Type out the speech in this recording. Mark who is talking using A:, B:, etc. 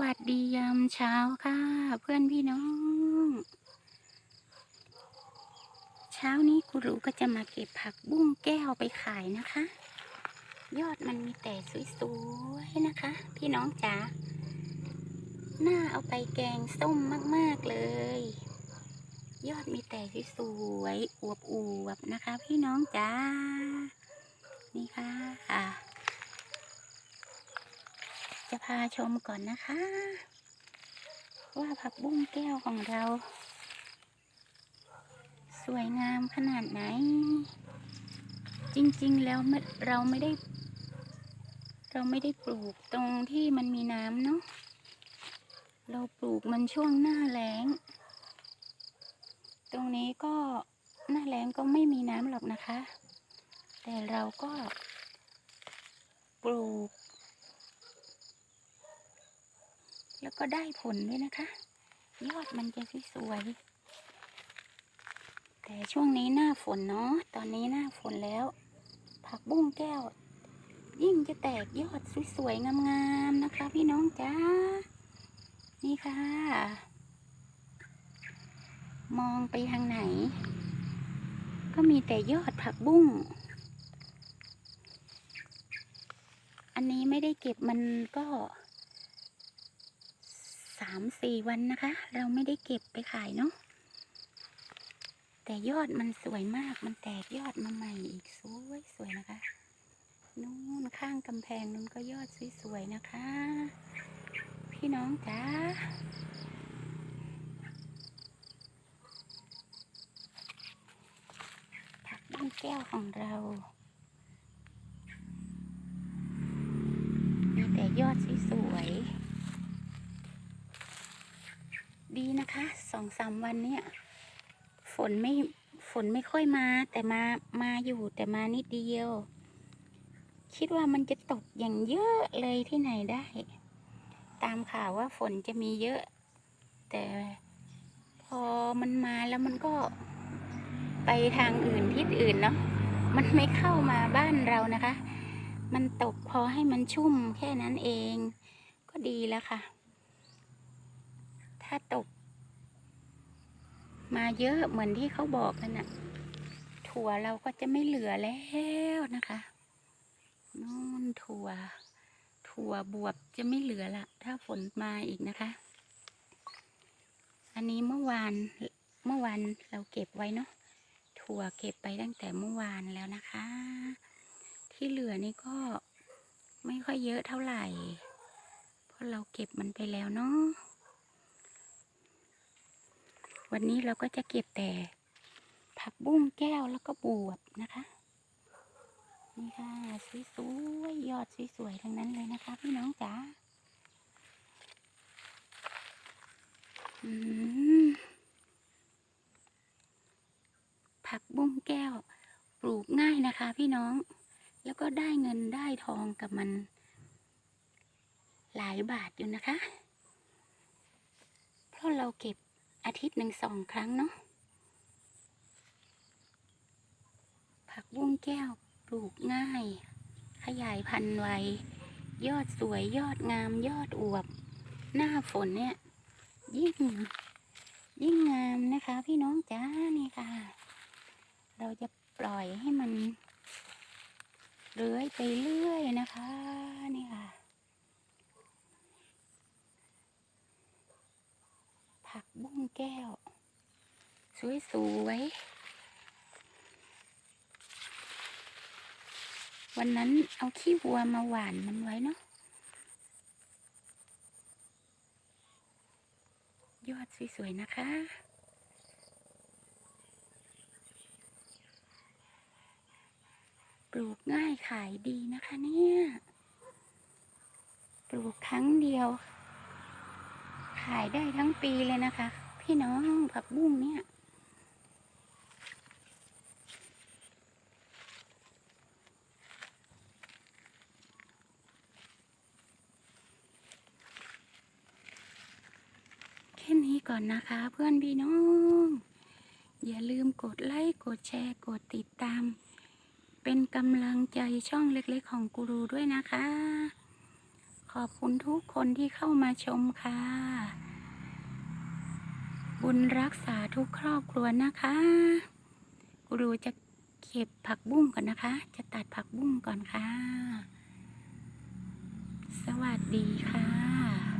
A: วัสดียามเช้าค่ะ เพื่อนพี่น้อง เช้านี้กูรูก็จะมาเก็บผักบุ้งแก้วไปขายนะคะ ยอดมันมีแต่สวยๆนะคะ พี่น้องจ๋าหน่าเอาไปแกงส้มมากๆเลย ยอดมีแต่สวยๆอวบๆนะคะ พี่น้องจ๋านี่ค่ะาชมก่อนนะคะ ว่าผักบุ้งแก้วของเรา สวยงามขนาดไหน จริงๆแล้วเราไม่ได้ เราไม่ได้ปลูกตรงที่มันมีน้ำเนาะเราปลูกมันช่วงหน้าแล้ง ตรงนี้ก็หน้าแล้งก็ไม่มีน้ำหรอกนะคะ แต่เราก็ปลูก แล้วก็ได้ผลด้วยนะคะ ยอดมันจะสวยๆแต่ช่วงนี้หน้าฝนเนาะตอนนี้หน้าฝนแล้ว ผักบุ้งแก้ว ยิ่งจะแตกยอดสวยๆงามๆนะคะ พี่น้องจ้านี่ค่ะ มองไปทางไหน ก็มีแต่ยอดผักบุ้ง อันนี้ไม่ได้เก็บมันก็ สามสี่วันนะคะ เราไม่ได้เก็บไปขายเนาะแต่ยอดมันสวยมากมันแตกยอดมาใหม่อีกสวยสวยนะคะนู่นข้างกำแพงนู้นก็ยอดสวยๆนะคะ พี่น้องจ้าผักบุ้งแก้วของเรา มีแต่ยอดสวยๆ ดีนะคะสองสามวันเนี่ยฝนไม่ฝนไม่ค่อยมา แต่มามาอยู่แต่มานิดเดียว คิดว่ามันจะตกอย่างเยอะเลยที่ไหนได้ ตามข่าวว่าฝนจะมีเยอะ แต่พอมันมาแล้วมันก็ไปทางอื่นทิศอื่นเนาะมันไม่เข้ามาบ้านเรานะคะ มันตกพอให้มันชุ่มแค่นั้นเอง ก็ดีแล้วค่ะ ถ้าตก มาเยอะเหมือนที่เขาบอกกันน่ะ ถั่วเราก็จะไม่เหลือแล้วนะคะนู่นถั่ว ถั่วบวบจะไม่เหลือละถ้าฝนมาอีกนะคะ อันนี้เมื่อวานเมื่อวานเราเก็บไว้เนาะถั่วเก็บไปตั้งแต่เมื่อวานแล้วนะคะ ที่เหลือนี่ก็ไม่ค่อยเยอะเท่าไหร่ เพราะเราเก็บมันไปแล้วเนาะ วันนี้เราก็จะเก็บแต่ผักบุ้งแก้วแล้วก็บวบนะคะ นี่ค่ะสวยๆยอดสวยๆทั้งนั้นเลยนะคะพี่น้องจ๋าผักบุ้งแก้ว ปลูกง่ายนะคะ พี่น้อง แล้วก็ได้เงินได้ทองกับมัน หลายบาทอยู่นะคะ เพราะเราเก็บ อาทิตย์หนึ่งสองครั้งเนาะผักบุ้งแก้วปลูกง่าย ขยายพันธุ์ไว ยอดสวยยอดงามยอดอวบ หน้าฝนเนี่ย ยิ่ง ยิ่งงามนะคะ พี่น้องจ้านี่ค่ะ เราจะปล่อยให้มันเลื้อยไปเรื่อยนะคะ นี่ค่ะ ผักบุ้ง แก้ว สวยๆวันนั้นเอาขี้วัวมาหวานมันไว้เนาะยอดสวยๆนะคะ ปลูกง่ายขายดีนะคะเนี่ย ปลูกครั้งเดียว ขายได้ทั้งปีเลยนะคะ พี่น้องผักบุ้งเนี่ย แค่นี้ก่อนนะคะ เพื่อนพี่น้อง อย่าลืมกดไลค์กดแชร์กดติดตาม เป็นกำลังใจช่องเล็กๆของกูรูด้วยนะคะ ขอบคุณทุกคนที่เข้ามาชมค่ะ บุญรักษาทุกครอบครัวนะคะกูรูจะเก็บผักบุ้งก่อนนะคะ จะตัดผักบุ้งก่อนค่ะ สวัสดีค่ะ